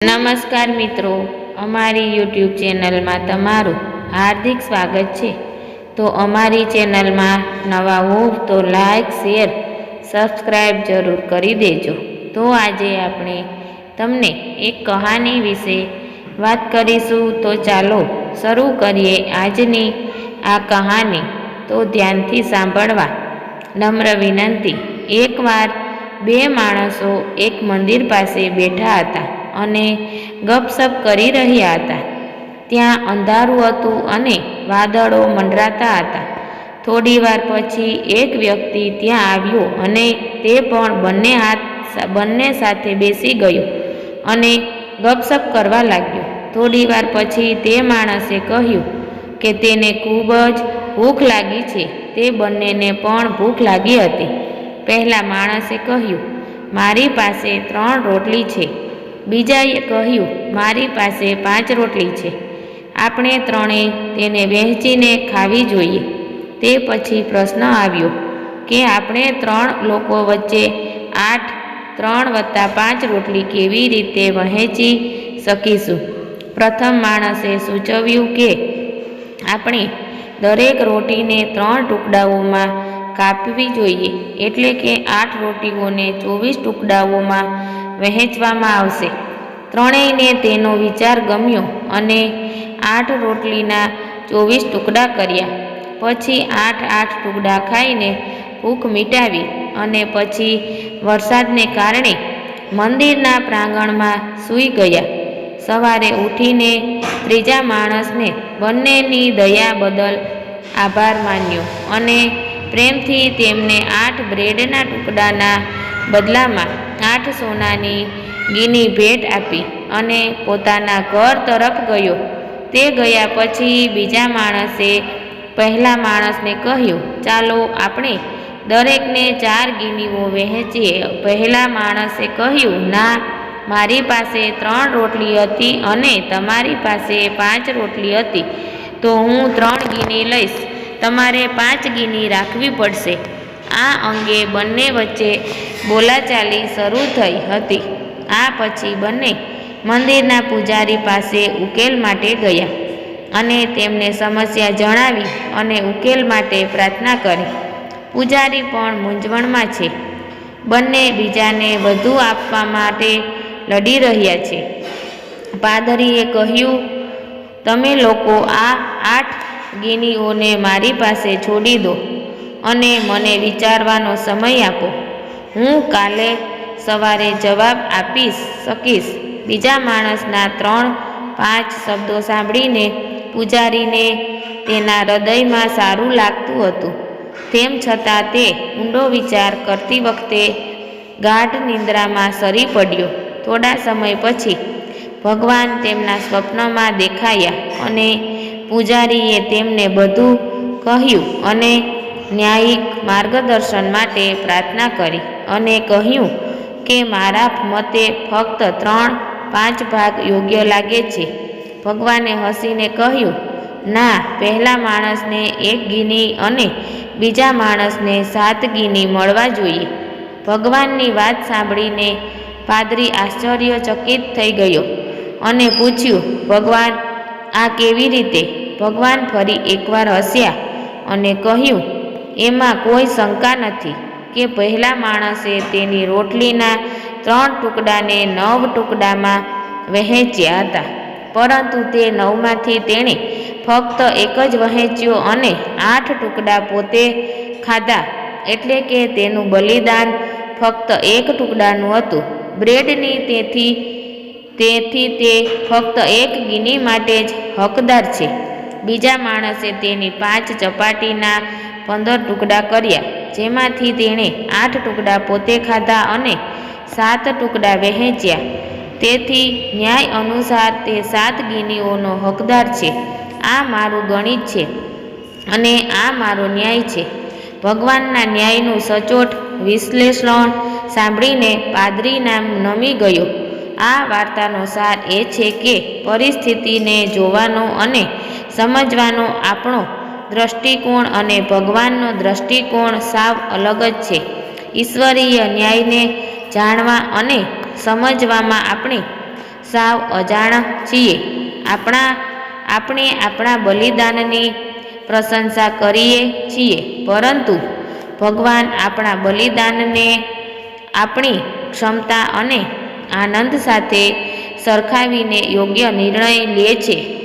નમસ્કાર મિત્રો, અમારી યુટ્યુબ ચેનલમાં તમારું હાર્દિક સ્વાગત છે. તો અમારી ચેનલમાં નવા હો તો લાઈક, શેર સબસ્ક્રાઈબ જરૂર કરી દેજો. તો આજે આપણે તમને એક કહાની વિશે વાત કરીશું. તો ચાલો શરૂ કરીએ આજની આ કહાની. તો ધ્યાનથી સાંભળવા નમ્ર વિનંતી. એકવાર બે માણસો એક મંદિર પાસે બેઠા હતા. અને ગપસપ કરી રહ્યા હતા. ત્યાં અંધારું હતું અને વાદળો મંડરાતા હતા. થોડી વાર પછી એક વ્યક્તિ ત્યાં આવ્યો અને તે પણ બંને હાથ બંને સાથે બેસી ગયો અને ગપસપ કરવા લાગ્યો. થોડી વાર પછી તે માણસે કહ્યું કે તેને ખૂબ જ ભૂખ લાગી છે. તે બંનેને પણ ભૂખ લાગી હતી. પહેલા માણસે કહ્યું, મારી પાસે ત્રણ રોટલી છે. બીજાએ કહ્યું, મારી પાસે પાંચ રોટલી છે. આપણે ત્રણેય તેને વહેંચીને ખાવી જોઈએ. તે પછી પ્રશ્ન આવ્યો કે, આપણે ત્રણ લોકો વચ્ચે આઠ, ત્રણ વત્તા પાંચ રોટલી કેવી રીતે વહેંચી શકીશું? પ્રથમ માણસે સૂચવ્યું કે, આપણે દરેક રોટીને ત્રણ ટુકડાઓમાં કાપવી જોઈએ. એટલે કે આઠ રોટીઓને ચોવીસ ટુકડાઓમાં વહેંચવામાં આવશે. ત્રણેયને તેનો વિચાર ગમ્યો અને આઠ રોટલીના ચોવીસ ટુકડા કર્યા. પછી આઠ આઠ ટુકડા ખાઈને ભૂખ મિટાવી અને પછી વરસાદને કારણે મંદિરના પ્રાંગણમાં સૂઈ ગયા. સવારે ઉઠીને ત્રીજા માણસને બંનેની દયા બદલ આભાર માન્યો અને પ્રેમથી તેમને આઠ બ્રેડના ટુકડાના બદલામાં આઠ સોનાની ગીની ભેટ આપી અને પોતાના ઘર તરફ ગયો. તે ગયા પછી બીજા માણસે પહેલા માણસને કહ્યું, ચાલો આપણે દરેકને ચાર ગીનીઓ વહેંચીએ. પહેલા માણસે કહ્યું, ના, મારી પાસે ત્રણ રોટલી હતી અને તમારી પાસે પાંચ રોટલી હતી. તો હું ત્રણ ગીની લઈશ. તમારે પાંચ ગીની રાખવી પડશે. આ અંગે બંને વચ્ચે બોલાચાલી શરૂ થઈ હતી. આ પછી બંને મંદિરના પૂજારી પાસે ઉકેલ માટે ગયા અને તેમને સમસ્યા જણાવી અને ઉકેલ માટે પ્રાર્થના કરી. પૂજારી પણ મૂંઝવણમાં છે. બંને બીજાને વધુ આપવા માટે લડી રહ્યા છે. પાદરીએ કહ્યું, તમે લોકો આ આઠ ગિનીઓને મારી પાસે છોડી દો. અને મને વિચારવાનો સમય આપો. હું કાલે સવારે જવાબ આપી શકીશ. બીજા માણસના ત્રણ, પાંચ શબ્દો સાંભળીને પૂજારીને તેના હૃદયમાં સારું લાગતું હતું. તેમ છતાં તે ઊંડો વિચાર કરતી વખતે ગાઢ નિંદ્રામાં સરી પડ્યો. થોડા સમય પછી ભગવાન તેમના સ્વપ્નમાં દેખાયા અને પૂજારીએ તેમને બધું કહ્યું અને ન્યાયિક માર્ગદર્શન માટે પ્રાર્થના કરી અને કહ્યું કે મારા મતે ફક્ત ત્રણ પાંચ ભાગ યોગ્ય લાગે છે. ભગવાને હસીને કહ્યું, ના, પહેલા માણસને એક ગીની અને બીજા માણસને સાત ગીની મળવા જોઈએ. ભગવાનની વાત સાંભળીને પાદરી આશ્ચર્યચકિત થઈ ગયો અને પૂછ્યું, ભગવાન, આ કેવી રીતે? ભગવાન ફરી એકવાર હસ્યા અને કહ્યું એમાં કોઈ શંકા નથી કે પહેલા માણસે તેની રોટલીના ત્રણ ટુકડાને નવ ટુકડામાં વહેંચ્યા હતા. પરંતુ તે નવમાંથી તેણે ફક્ત એક જ વહેંચ્યો અને આઠ ટુકડા પોતે ખાધા. એટલે કે તેનું બલિદાન ફક્ત એક ટુકડાનું હતું. બ્રેડની તેથી તેથી તે ફક્ત એક ગીની માટે જ હકદાર છે. બીજા માણસે તેની પાંચ ચપાટીના પંદર ટુકડા કર્યા, જેમાંથી તેણે આઠ ટુકડા પોતે ખાધા અને સાત ટુકડા વહેંચ્યા. તેથી ન્યાય અનુસાર તે સાત ગીનીઓનો હકદાર છે. આ મારું ગણિત છે અને આ મારો ન્યાય છે. ભગવાનના ન્યાયનું સચોટ વિશ્લેષણ સાંભળીને પાદરી નામ નમી ગયો. આ વાર્તાનો સાર એ છે કે પરિસ્થિતિને જોવાનો અને સમજવાનો આપણો દ્રષ્ટિકોણ અને ભગવાનનો દ્રષ્ટિકોણ સાવ અલગ જ છે. ઈશ્વરીય ન્યાયને જાણવા અને સમજવામાં આપણે સાવ અજાણ છીએ. આપણા, આપણે આપણા બલિદાનની પ્રશંસા કરીએ છીએ, પરંતુ ભગવાન આપણા બલિદાનને આપણી ક્ષમતા અને આનંદ સાથે સરખાવીને યોગ્ય નિર્ણય લે છે.